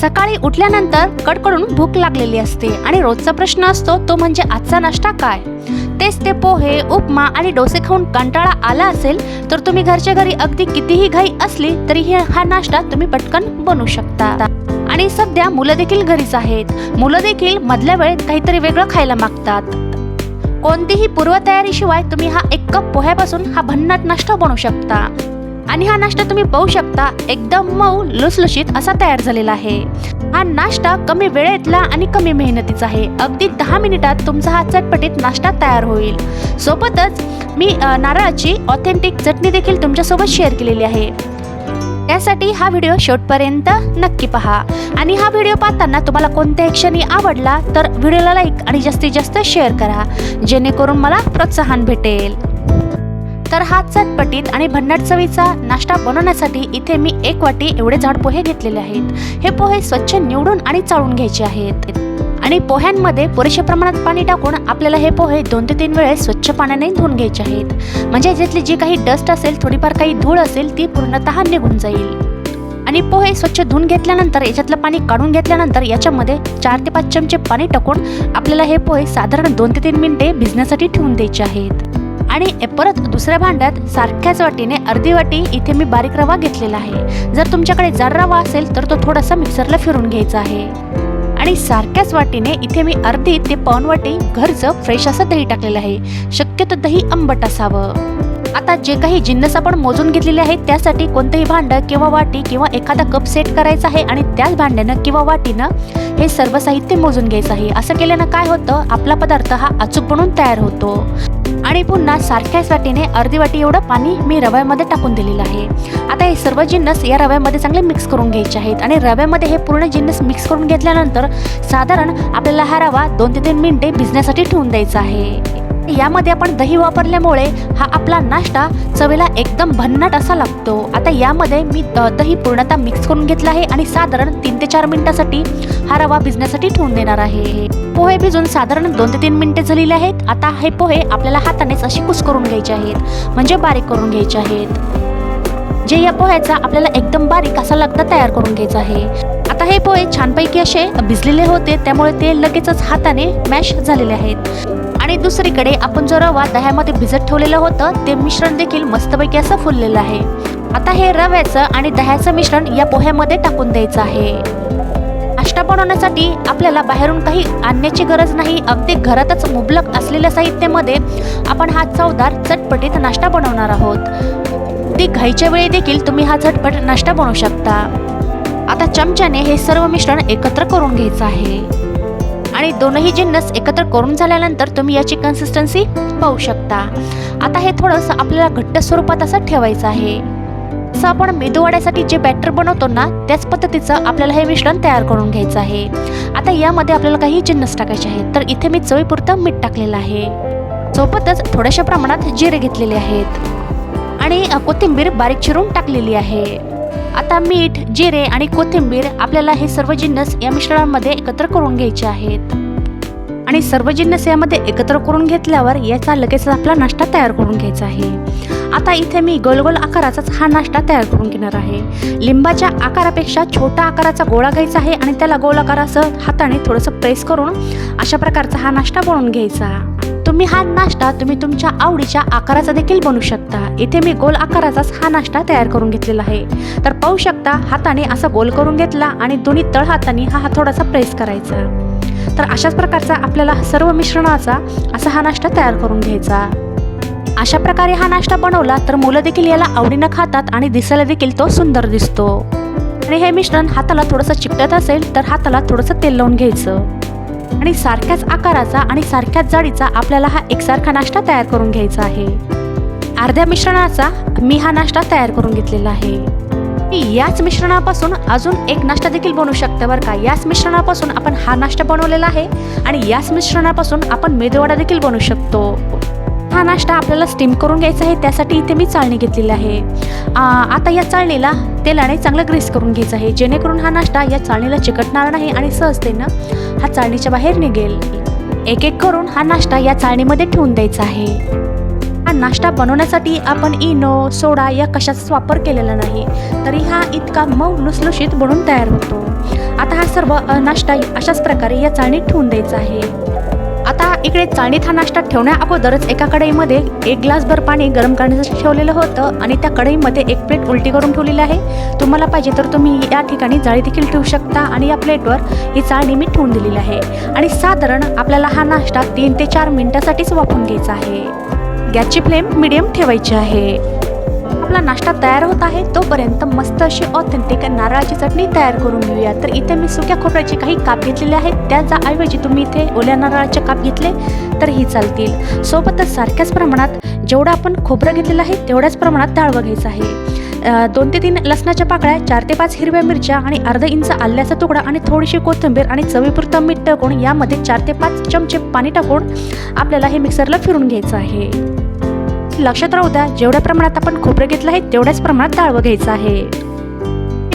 सकाळी उठल्यानंतर कडकडून भूक लागलेली असते आणि रोजचा प्रश्न असतो तो म्हणजे आजचा नाश्ता काय? तेच ते पोहे उपमा आणि डोसे खाऊन कंटाळा आला असेल तर तुम्ही घरच्या घरी अगदी कितीही घाई असली तरीही हा नाश्ता तुम्ही पटकन बनवू शकता. आणि सध्या मुलं देखील घरीच आहेत. मुलं देखील मधल्या वेळेत काहीतरी वेगळं खायला मागतात. कोणतीही पूर्वतयारीशिवाय तुम्ही हा एक कप पोह्यापासून हा भन्नाट नाश्ता बनवू शकता. आणि हा नाश्ता तुम्ही पाहू शकता. एकदम मऊ लुसलुशीत असा तयार झालेला आहे. हा नाश्ता कमी वेळेतला आणि कमी मेहनतीचा आहे. अगदी दहा मिनिटात तुमचा हा चटपटीत नाश्ता तयार होईल. सोबतच मी नारळाची ऑथेंटिक चटणी देखील तुमच्यासोबत शेअर केलेली आहे. त्यासाठी हा व्हिडिओ शेवटपर्यंत नक्की पहा. आणि हा व्हिडिओ पाहताना तुम्हाला कोणत्याही क्षणी आवडला तर व्हिडिओला लाईक आणि जास्तीत जास्त शेअर करा. जेणेकरून मला प्रोत्साहन भेटेल. तर हा चटपटीत आणि भन्नाट चवीचा नाश्ता बनवण्यासाठी इथे मी एक वाटी एवढे जाड पोहे घेतलेले आहेत. हे पोहे स्वच्छ निवडून आणि चाळून घ्यायचे आहेत. आणि पोह्यांमध्ये पुरेशा प्रमाणात पाणी टाकून आपल्याला हे पोहे दोन ते तीन वेळेस स्वच्छ पाण्याने धुवून घ्यायचे आहेत. म्हणजे याच्यातली जी काही डस्ट असेल थोडीफार काही धूळ असेल ती पूर्णतः निघून जाईल. आणि पोहे स्वच्छ धुवून घेतल्यानंतर याच्यातलं पाणी काढून घेतल्यानंतर याच्यामध्ये चार ते पाच चमचे पाणी टाकून आपल्याला हे पोहे साधारण दोन ते तीन मिनिटे भिजण्यासाठी ठेवून द्यायचे आहेत. आणि परत दुसऱ्या भांड्यात सारख्याच वाटीने अर्धी वाटी इथे मी बारीक रवा घेतलेला आहे. जर तुमच्याकडे जर रवा असेल तर तो थोडासा मिक्सरला फिरून घ्यायचा आहे. आणि सारख्याच वाटीने इथे मी अर्धी ते पाऊण वाटी घरचं फ्रेश असं दही टाकलेलं आहे. शक्यतो दही आंबट असावं. आता जे काही जिन्नस आपण मोजून घेतलेले आहेत त्यासाठी कोणतंही भांडं किंवा वाटी किंवा एखादा कप सेट करायचा आहे आणि त्याच भांड्यानं किंवा वाटीनं हे सर्व साहित्य मोजून घ्यायचं आहे. असं केल्यानं काय होतं? आपला पदार्थ हा अचूक बनून तयार होतो. आणि पुन्हा सारख्याच वाटीने अर्धी वाटी एवढं पाणी मी रव्यामध्ये टाकून दिलेलं आहे. आता हे सर्व जिन्नस या रव्यामध्ये चांगले मिक्स करून घ्यायचे आहेत. आणि रव्यामध्ये हे पूर्ण जिन्नस मिक्स करून घेतल्यानंतर साधारण आपल्याला हा रवा दोन ते तीन मिनिटे भिजण्यासाठी ठेवून द्यायचा आहे. यामध्ये आपण दही वापरल्यामुळे हा आपला नाश्ता चवीला एकदम भन्नाट असा लागतो. आता यामध्ये मी दही पूर्णतः मिक्स करून घेतला आहे आणि साधारण तीन ते चार मिनिटासाठी हा रवा भिजण्यासाठी ठेवून देणार आहे. पोहे भिजून साधारण दोन ते तीन मिनिटे झालेले आहेत. आता हे पोहे आपल्याला हातानेच असे कुस करून घ्यायचे आहेत. म्हणजे बारीक करून घ्यायचे आहेत. जे या पोह्याचा आपल्याला एकदम बारीक असा लगदा तयार करून घ्यायचा आहे. आता हे पोहे छानपैकी असे भिजलेले होते त्यामुळे ते लगेचच हाताने मॅश झालेले आहेत. आणि दुसरीकडे आपण जो रवा दह्यामध्ये भिजत ठेवलेलं होतं ते मिश्रण देखील मस्तपैकी असं फुललेलं आहे. आता हे रव्याचं आणि दह्याचं मिश्रण या पोह्यामध्ये टाकून द्यायचं आहे. नाश्ता बनवण्यासाठी आपल्याला बाहेरून काही आणण्याची गरज नाही अगदी घरातच मुबलक असलेल्या साहित्यामध्ये आपण हा चवदार चटपटीत नाश्ता बनवणार आहोत. ती घाईच्या वेळी देखील तुम्ही हा झटपट नाश्ता बनवू शकता. आता चमच्याने हे सर्व मिश्रण एकत्र करून घ्यायचं आहे. आणि दोनही जिन्नस एकत्र करून झाल्यानंतर तुम्ही याची कन्सिस्टन्सी पाहू शकता. आता हे थोडंसं आपल्याला घट्ट स्वरूपात असं ठेवायचं आहे. असं आपण मेदूवड्यासाठी जे बॅटर बनवतो ना त्याच पद्धतीचं आपल्याला हे मिश्रण तयार करून घ्यायचं आहे. आता यामध्ये आपल्याला काही जिन्नस टाकायचे आहेत तर इथे मी चवीपुरतं मीठ टाकलेलं आहे. सोबतच थोड्याशा प्रमाणात जिरे घेतलेले आहेत. आणि कोथिंबीर बारीक चिरून टाकलेली आहे. आता मीठ जिरे आणि कोथिंबीर आपल्याला हे सर्व जिन्नस या मिश्रणामध्ये एकत्र करून घ्यायचे आहेत. आणि सर्व जिन्नस यामध्ये एकत्र करून घेतल्यावर याचा लगेच आपला नाश्ता तयार करून घ्यायचा आहे. आता इथे मी गोलगोल आकाराचाच हा नाश्ता तयार करून घेणार आहे. लिंबाच्या आकारापेक्षा छोटा आकाराचा गोळा घ्यायचा आहे आणि त्याला गोल आकारासह हाताने थोडंसं प्रेस करून अशा प्रकारचा हा नाश्ता बनवून घ्यायचा. तुम्ही हा नाश्ता तुम्ही तुमच्या आवडीच्या आकाराचा देखील बनवू शकता. इथे मी गोल आकाराचाच हा नाश्ता तयार करून घेतलेला आहे. तर पाहू शकता हाताने असा गोल करून घेतला आणि दोन्ही तळ हाताने हा हा थोडासा प्रेस करायचा. तर अशाच प्रकारचा आपल्याला सर्व मिश्रणाचा असा हा नाश्ता तयार करून घ्यायचा. अशा प्रकारे हा नाश्ता बनवला तर मुलं देखील याला आवडीनं खातात आणि दिसायला देखील तो सुंदर दिसतो. आणि हे मिश्रण हाताला थोडंसं चिकटत असेल तर हाताला थोडंसं तेल लावून घ्यायचं. आणि सारख्याच आकाराचा आणि सारख्याच जाडीचा आपल्याला हा एकसारखा नाश्ता तयार करून घ्यायचा आहे. अर्ध्या मिश्रणाचा मी हा नाश्ता तयार करून घेतलेला आहे. याच मिश्रणापासून अजून एक नाश्ता देखील बनवू शकते बरं का? याच मिश्रणापासून आपण हा नाश्ता बनवलेला आहे आणि याच मिश्रणापासून आपण मेदूवडा देखील बनवू शकतो. हा नाश्ता आपल्याला स्टीम करून घ्यायचा आहे त्यासाठी इथे मी चाळणी घेतलेली आहे. आता या चाळणीला तेलाने चांगलं ग्रीस करून घ्यायचं आहे जेणेकरून हा नाश्ता या चाळणीला चिकटणार नाही आणि सहजतेनं हा चाळणीच्या बाहेर निघेल. एक एक करून हा नाश्ता या चाळणीमध्ये ठेवून द्यायचा आहे. हा नाश्ता बनवण्यासाठी आपण इनो सोडा या कशाचाच वापर केलेला नाही तरी हा इतका मऊ लुसलुशीत बनून तयार होतो. आता हा सर्व नाश्ता अशाच प्रकारे या चाळणीत ठेवून द्यायचा आहे. आता इकडे चाळणीत हा नाश्ता ठेवण्या अगोदरच एका कढईमध्ये एक ग्लासभर पाणी गरम करण्यासाठी ठेवलेलं होतं आणि त्या कढईमध्ये एक प्लेट उलटी करून ठेवलेली आहे. तुम्हाला पाहिजे तर तुम्ही या ठिकाणी जाळी देखील ठेवू शकता आणि या प्लेटवर ही चाळणी मी ठेवून दिलेली आहे. आणि साधारण आपल्याला हा नाश्ता तीन ते चार मिनिटासाठीच वापरून घ्यायचा आहे. गॅसची फ्लेम मिडियम ठेवायची आहे. आपला नाश्ता तयार होत आहे तोपर्यंत मस्त अशी ऑथेंटिक नारळाची चटणी तयार करून घेऊया. तर इथे मी सुक्या खोबऱ्याचे काही काप घेतलेले आहेत त्याच्या ऐवजी तुम्ही इथे ओल्या नारळाचे काप घेतले तर ही चालतील. सोबतच सारख्याच प्रमाणात जेवढं आपण खोबरं घेतलेलं आहे तेवढ्याच प्रमाणात डाळ घ्यायचं आहे. दोन ते तीन लसणाच्या पाकळ्या चार ते पाच हिरव्या मिरच्या आणि अर्धा इंच आल्याचा तुकडा आणि थोडीशी कोथिंबीर आणि चवीपुरतं मीठ टाकून यामध्ये चार ते पाच चमचे पाणी टाकून आपल्याला हे मिक्सरला फिरून घ्यायचं आहे. लक्षात राहू द्या जेवढ्या प्रमाणात आपण खोबरं घेतलं आहे तेवढ्याच प्रमाणात डाळ घ्यायचं आहे.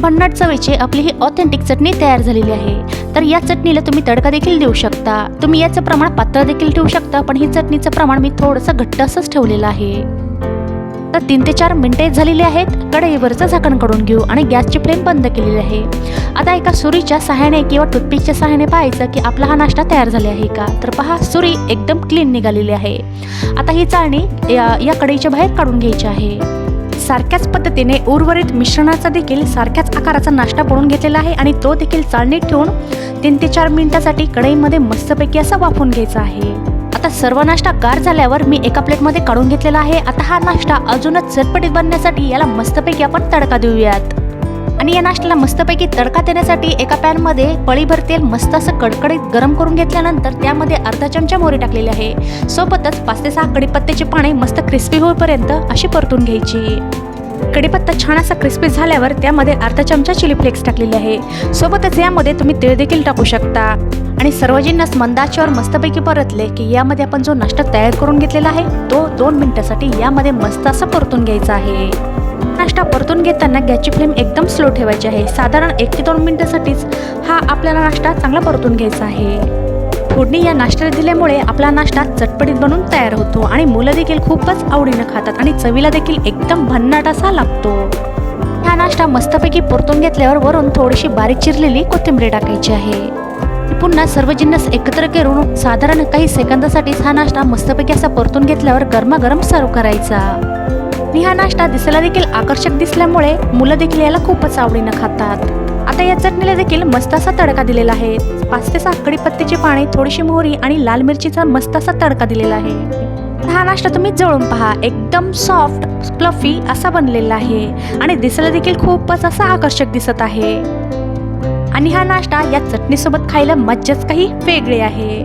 भन्नाट चवीची आपली ही ऑथेंटिक चटणी तयार झालेली आहे. तर या चटणीला तुम्ही तडका देखील देऊ शकता. तुम्ही याचं प्रमाण पातळ देखील ठेवू शकता पण ही चटणीचं प्रमाण मी थोडंसं घट्ट असंच ठेवलेलं आहे. तर तीन ते चार मिनिटे झालेली आहेत. कढईवरचं झाकण काढून घेऊ आणि गॅसची फ्लेम बंद केलेली आहे. आता एका सुरीच्या सहाय्याने किंवा टूथपिकच्या सहाय्याने पाहायचं की आपला हा नाश्ता तयार झाला आहे का? तर पहा सुरी एकदम क्लीन निघालेली आहे. आता ही चाळणी या या कढईच्या बाहेर काढून घ्यायची आहे. सारख्याच पद्धतीने उर्वरित मिश्रणाचा देखील सारख्याच आकाराचा नाश्ता बनवून घेतलेला आहे आणि तो देखील चाळणीत ठेवून तीन ते चार मिनिटासाठी कढईमध्ये मस्तपैकी असा वाफून घ्यायचा आहे. आता सर्व नाश्ता गार झाल्यावर मी एका प्लेटमध्ये काढून घेतलेला आहे. आता हा नाश्ता अजूनच चटपटीत बनण्यासाठी याला मस्तपैकी आपण तडका देऊयात. आणि या नाश्त्याला मस्तपैकी तडका देण्यासाठी एका पॅनमध्ये पळीभर तेल मस्त असं कडकडीत गरम करून घेतल्यानंतर त्यामध्ये अर्धा चमचा मोहरी टाकलेली आहे. सोबतच पाच ते सहा कडीपत्त्याची पाने मस्त क्रिस्पी होईपर्यंत अशी परतून घ्यायची. कडीपत्ता छान असा क्रिस्पी झाल्यावर त्यामध्ये अर्धा चमचा चिली फ्लेक्स टाकलेले आहे. सोबतच यामध्ये तुम्ही तिळ देखील टाकू शकता. आणि सर्वजींनाच मंदाच्यावर मस्तपैकी परतले की यामध्ये आपण जो नाश्ता तयार करून घेतलेला आहे तो दोन मिनिटासाठी यामध्ये मस्त असा परतून घ्यायचा आहे. नाश्ता परतून घेताना गॅसची फ्लेम एकदम स्लो ठेवायची आहे. साधारण एक ते दोन मिनिटासाठीच हा आपल्याला नाश्ता चांगला परतून घ्यायचा आहे. फोडणी या नाश्त्याला दिल्यामुळे आपला नाश्ता चटपटीत बनून तयार होतो आणि मुलं देखील खूपच आवडीनं खातात आणि चवीला देखील एकदम भन्नाट असा लागतो. हा नाश्ता मस्तपैकी परतून घेतल्यावर वरून थोडीशी बारीक चिरलेली कोथिंबीर टाकायची आहे. पुन्हा सर्व जिन्नस एकत्र करून साधारण काही सेकंदासाठीच हा नाश्ता मस्तपैकी असा परतून घेतल्यावर गरमागरम सर्व करायचा. आणि हा नाश्ता दिसायला देखील आकर्षक दिसल्यामुळे मुलं देखील याला खूपच आवडीनं खातात. आता या चटणीला देखील मस्त असा तडका दिलेला आहे. पाच ते सहा कडीपत्त्याची पाने थोडीशी मोहरी आणि लाल मिरचीचा मस्त असा तडका दिलेला आहे. हा नाश्ता तुम्ही जळून पहा. एकदम सॉफ्ट फ्लफी असा बनलेला आहे. आणि दिसायला देखील खूपच असा आकर्षक दिसत आहे. आणि हा नाश्ता या चटणीसोबत खायला मज्जाच काही वेगळी आहे.